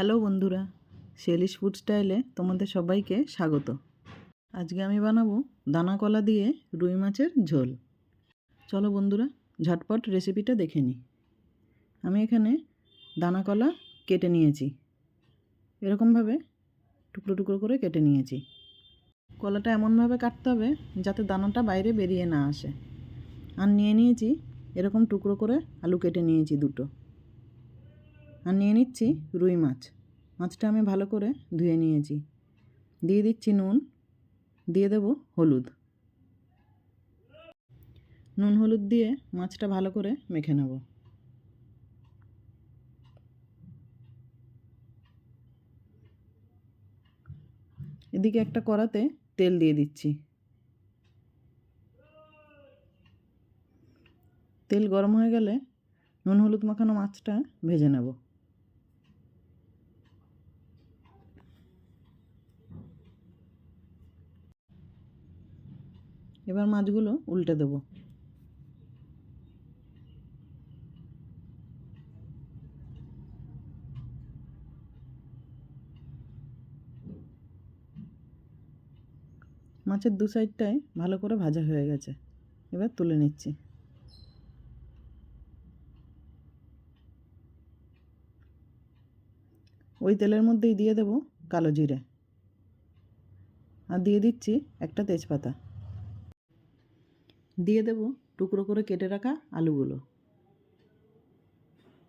Hello বন্ধুরা শেলিশ food স্টাইলে তোমাদের সবাইকে স্বাগত। আজকে আমি বানাবো দানা কলা দিয়ে রুই মাছের ঝোল। চলো বন্ধুরা, ঝটপট রেসিপিটা দেখে নিই। আমি এখানে দানা কলা কেটে নিয়েছি। এরকমভাবে টুকরো টুকরো করে কেটে নিয়েছি। কলাটা এমনভাবে কাটতে হবে যাতে দানাটা বাইরে বেরিয়ে না আসে। আর নিয়ে নিয়েছি এরকম টুকরো করে আলু কেটে নিয়েছি দুটো। আর নিয়ে নিচ্ছি রুই মাছ। মাছটা আমি ভালো করে ধুয়ে নিয়েছি। দিয়ে দিচ্ছি নুন, দিয়ে দেব হলুদ। নুন, হলুদ দিয়ে মাছটা ভালো করে মেখে নেব। এদিকে একটা কড়াতে তেল দিয়ে দিচ্ছি। তেল গরম হয়ে গেলে নুন, হলুদ মাখানো মাছটা ভেজে নেব। এবার মাছগুলো উল্টে দেবো। মাছের দু সাইডটাই ভালো করে ভাজা হয়ে গেছে। এবার তুলে নিচ্ছি। ওই তেলের মধ্যেই দিয়ে দেবো কালো জিরে। আর দিয়ে দিচ্ছি একটা তেজপাতা। দিয়ে দেবো টুকরো করে কেটে রাখা আলুগুলো।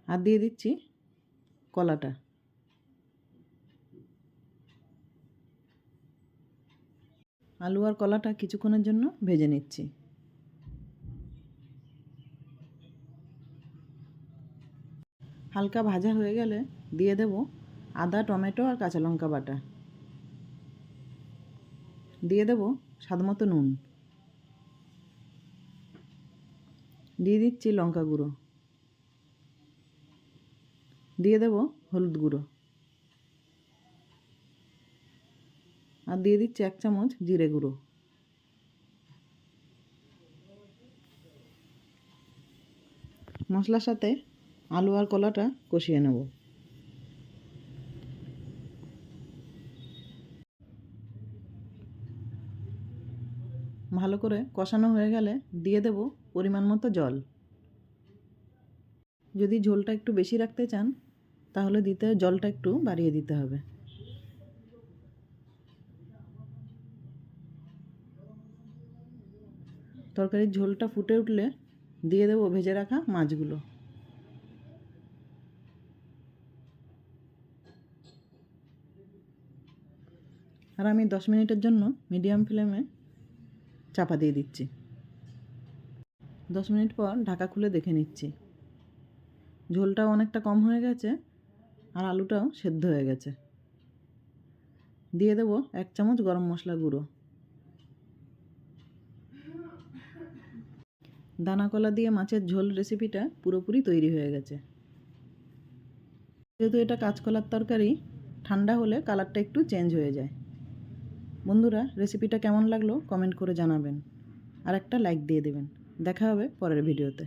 আর দিয়ে দিচ্ছি কলাটা। আলু আর কলাটা কিছুক্ষণের জন্য ভেজে নিচ্ছি। হালকা ভাজা হয়ে গেলে দিয়ে দেব আদা, টমেটো আর কাঁচা লঙ্কা বাটা। দিয়ে দেব স্বাদমতো নুন। দিয়ে দিচ্ছি লঙ্কা গুঁড়ো। দিয়ে দেব হলুদ গুঁড়ো। আর দিয়ে দিচ্ছি এক চামচ জিরে গুঁড়ো। মশলার সাথে আলু আর কলাটা কষিয়ে নেব। ভালো করে কষানো হয়ে গেলে দিয়ে দেব পরিমাণ মতো জল। যদি ঝোলটা একটু বেশি রাখতে চান, তাহলে দিতে, জলটা একটু বাড়িয়ে দিতে হবে। তরকারির ঝোলটা ফুটে উঠলে দিয়ে দেবো ভেজে রাখা মাছগুলো। আর আমি দশ মিনিটের জন্য মিডিয়াম ফ্লেমে চাপা দিয়ে দিচ্ছি। দশ মিনিট পর ঢাকা খুলে দেখে নিচ্ছি। ঝোলটাও অনেকটা কম হয়ে গেছে আর আলুটাও সেদ্ধ হয়ে গেছে। দিয়ে দেবো এক চামচ গরম মশলা গুঁড়ো। দানা কলা দিয়ে মাছের ঝোল রেসিপিটা পুরোপুরি তৈরি হয়ে গেছে। যেহেতু এটা কাঁচকলার তরকারি, ঠান্ডা হলে কালারটা একটু চেঞ্জ হয়ে যায়। বন্ধুরা রেসিপিটা কেমন লাগল? কমেন্ট করে জানাবেন। আর একটা লাইক দিয়ে দেবেন। দেখা হবে পরের ভিডিওতে